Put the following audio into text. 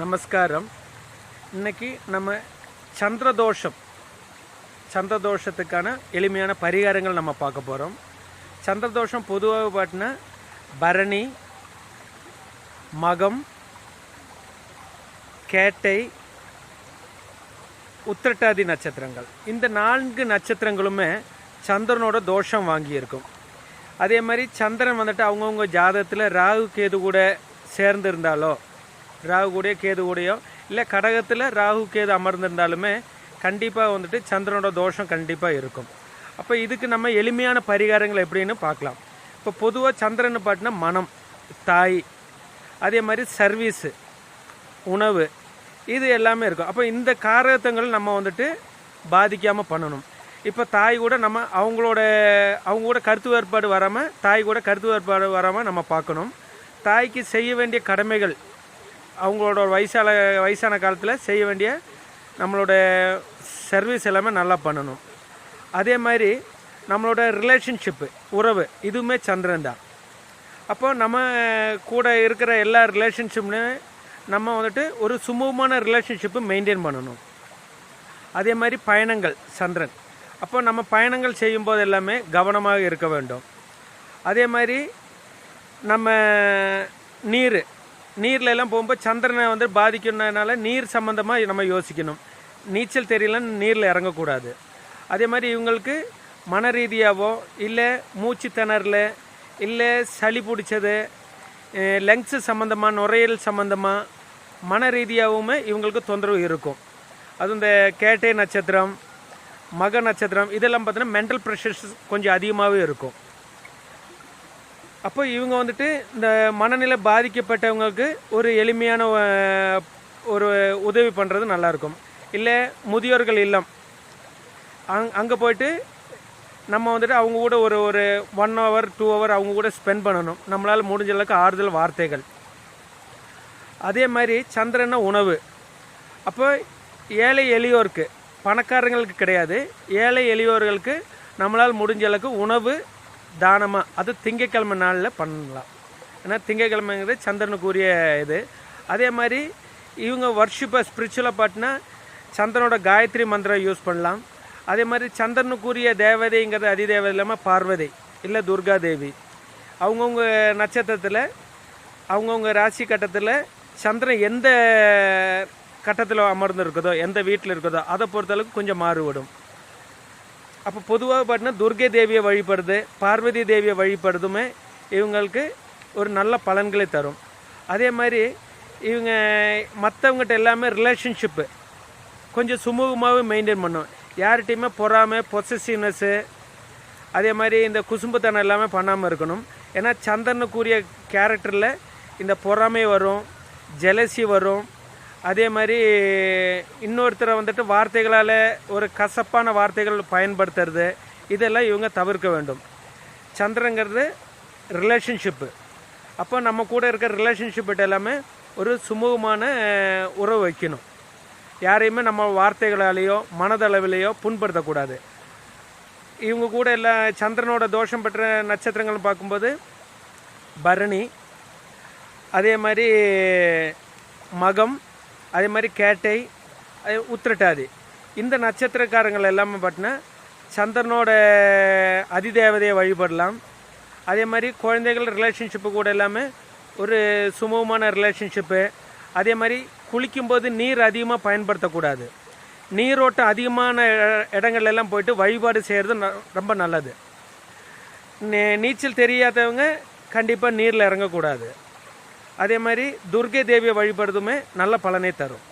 நமஸ்காரம். இன்னைக்கு நம்ம சந்திரதோஷம். சந்திரதோஷத்துக்கான எளிமையான பரிகாரங்கள் நம்ம பார்க்க போகிறோம் சந்திரதோஷம் பொதுவாக பார்த்தீங்கன்னா பரணி மகம் கேட்டை உத்திரட்டாதி நட்சத்திரங்கள். இந்த நான்கு நட்சத்திரங்களுமே சந்திரனோட தோஷம் வாங்கியிருக்கும். அதே மாதிரி சந்திரன் வந்துட்டு அவங்கவுங்க ஜாதகத்தில் ராகு கேது கூட சேர்ந்து இருந்தாலோ ராகு கூடயோ கேது கூடயோ இல்லை கடகத்தில் ராகு கேது அமர்ந்திருந்தாலுமே கண்டிப்பாக வந்துட்டு சந்திரனோட தோஷம் கண்டிப்பாக இருக்கும். அப்போ இதுக்கு நம்ம எளிமையான பரிகாரங்கள் எப்படின்னு பார்க்கலாம். இப்போ பொதுவாக சந்திரன் பாட்டினா மனம் தாய் அதே மாதிரி சர்வீஸு உணவு இது எல்லாமே இருக்கும். அப்போ இந்த காரகத்தங்கள் நம்ம வந்துட்டு பாதிக்காமல் பண்ணணும். இப்போ தாய் கூட நம்ம அவங்களோட அவங்க கூட கருத்து வேறுபாடு வராமல் தாய் கூட கருத்து வேறுபாடு வராமல் நம்ம பார்க்கணும். தாய்க்கு செய்ய வேண்டிய கடமைகள் அவங்களோட வயசான வயசான காலத்தில் செய்ய வேண்டிய நம்மளோட சர்வீஸ் எல்லாமே நல்லா பண்ணணும். அதே மாதிரி நம்மளோட ரிலேஷன்ஷிப்பு உறவு இதுவுமே சந்திரன் தான். அப்போ நம்ம கூட இருக்கிற எல்லா ரிலேஷன்ஷிப்னு நம்ம வந்துட்டு ஒரு சுமூகமான ரிலேஷன்ஷிப்பு மெயின்டைன் பண்ணணும். அதே மாதிரி பயணங்கள் சந்திரன். அப்போ நம்ம பயணங்கள் செய்யும்போது எல்லாமே கவனமாக இருக்க வேண்டும். அதே மாதிரி நம்ம நீர் நீரில் எல்லாம் போகும்போது சந்திரனை வந்து பாதிக்கணுனால நீர் சம்மந்தமாக நம்ம யோசிக்கணும். நீச்சல் தெரியலன்னு நீரில் இறங்கக்கூடாது. அதே மாதிரி இவங்களுக்கு மன ரீதியாகவோ இல்லை மூச்சு திணறல இல்லை சளி பிடிச்சது லங்ஸு சம்மந்தமாக நுரையீரல் சம்மந்தமாக மன ரீதியாகவுமே இவங்களுக்கு தொந்தரவு இருக்கும். அது இந்த கேட்டை நட்சத்திரம் மக நட்சத்திரம் இதெல்லாம் பார்த்தீங்கன்னா மென்டல் ப்ரெஷர்ஸ் கொஞ்சம் அதிகமாகவே இருக்கும். அப்போ இவங்க வந்துட்டு இந்த மனநிலை பாதிக்கப்பட்டவங்களுக்கு ஒரு எளிமையான ஒரு உதவி பண்ணுறது நல்லாயிருக்கும். இல்லை முதியோர்கள் இல்லம். அங் அங்கே போயிட்டு நம்ம வந்துட்டு அவங்க கூட ஒரு ஒரு ஒன் ஹவர் டூ ஹவர் அவங்க கூட ஸ்பெண்ட் பண்ணணும். நம்மளால் முடிஞ்ச அளவுக்கு ஆறுதல் வார்த்தைகள். அதே மாதிரி சந்திரன உணவு. அப்போ ஏழை எளியோருக்கு பணக்காரங்களுக்கு கிடையாது. ஏழை எளியோர்களுக்கு நம்மளால் முடிஞ்ச அளவுக்கு உணவு தானமாக அது திங்கக்கிழமை நாளில் பண்ணலாம். ஏன்னா திங்கக்கிழமைங்கிறது சந்திரனுக்குரிய இது. அதே மாதிரி இவங்க வர்ஷிப்பை ஸ்பிரிச்சுவலாக பாட்டினா சந்திரனோட காயத்ரி மந்திரம் யூஸ் பண்ணலாம். அதே மாதிரி சந்திரனுக்குரிய தேவதைங்கிறது அதிதேவதை இல்லாமல் பார்வதி இல்லை துர்கா தேவி. அவங்கவுங்க நட்சத்திரத்தில் அவங்கவுங்க ராசி கட்டத்தில் சந்திரன் எந்த கட்டத்தில் அமர்ந்து இருக்குதோ எந்த வீட்டில் இருக்குதோ அதை பொறுத்தளவுக்கு கொஞ்சம் மாறுபடும். அப்போ பொதுவாக பார்த்தீங்கன்னா துர்கை தேவியை வழிபடுது பார்வதி தேவியை வழிபடுறதுமே இவங்களுக்கு ஒரு நல்ல பலன்களை தரும். அதே மாதிரி இவங்க மற்றவங்ககிட்ட எல்லாமே ரிலேஷன்ஷிப்பு கொஞ்சம் சுமூகமாகவே மெயின்டைன் பண்ணும். யார்கிட்டையுமே பொறாமை பொசசிவ்னஸ்ஸு அதே மாதிரி இந்த குசும்புத்தனம் எல்லாமே பண்ணாமல் இருக்கணும். ஏன்னா சந்திரனுக்குரிய கேரக்டரில் இந்த பொறாமை வரும் ஜெலசி வரும் அதே மாதிரி இன்னொருத்தரை வந்துட்டு வார்த்தைகளால் ஒரு கசப்பான வார்த்தைகள் பயன்படுத்துறது இதெல்லாம் இவங்க தவிர்க்க வேண்டும். சந்திரங்கிறது ரிலேஷன்ஷிப்பு அப்போ நம்ம கூட இருக்கிற ரிலேஷன்ஷிப் எல்லாமே ஒரு சுமூகமான உறவு வைக்கணும். யாரையுமே நம்ம வார்த்தைகளாலேயோ மனதளவிலேயோ புண்படுத்தக்கூடாது. இவங்க கூட எல்லா சந்திரனோட தோஷம் பெற்ற நட்சத்திரங்கள் பார்க்கும்போது பரணி அதே மாதிரி மகம் அதே மாதிரி கேட்டை அது உத்திரட்டாதி. இந்த நட்சத்திரக்காரங்கள் எல்லாமே பார்த்தினா சந்திரனோட அதிதேவதையை வழிபடலாம். அதே மாதிரி குழந்தைகள் ரிலேஷன்ஷிப்பு கூட எல்லாமே ஒரு சுமூகமான ரிலேஷன்ஷிப்பு அதே மாதிரி குளிக்கும்போது நீர் அதிகமாக பயன்படுத்தக்கூடாது. நீரோட்டம் அதிகமான இட- எல்லாம் போயிட்டு வழிபாடு செய்கிறது ந- ரொம்ப நல்லது. நீச்சல் தெரியாதவங்க கண்டிப்பாக நீரில் இறங்கக்கூடாது. அதே மாதிரி துர்கை தேவியை வழிபடுறதுமே நல்ல பலனை தரும்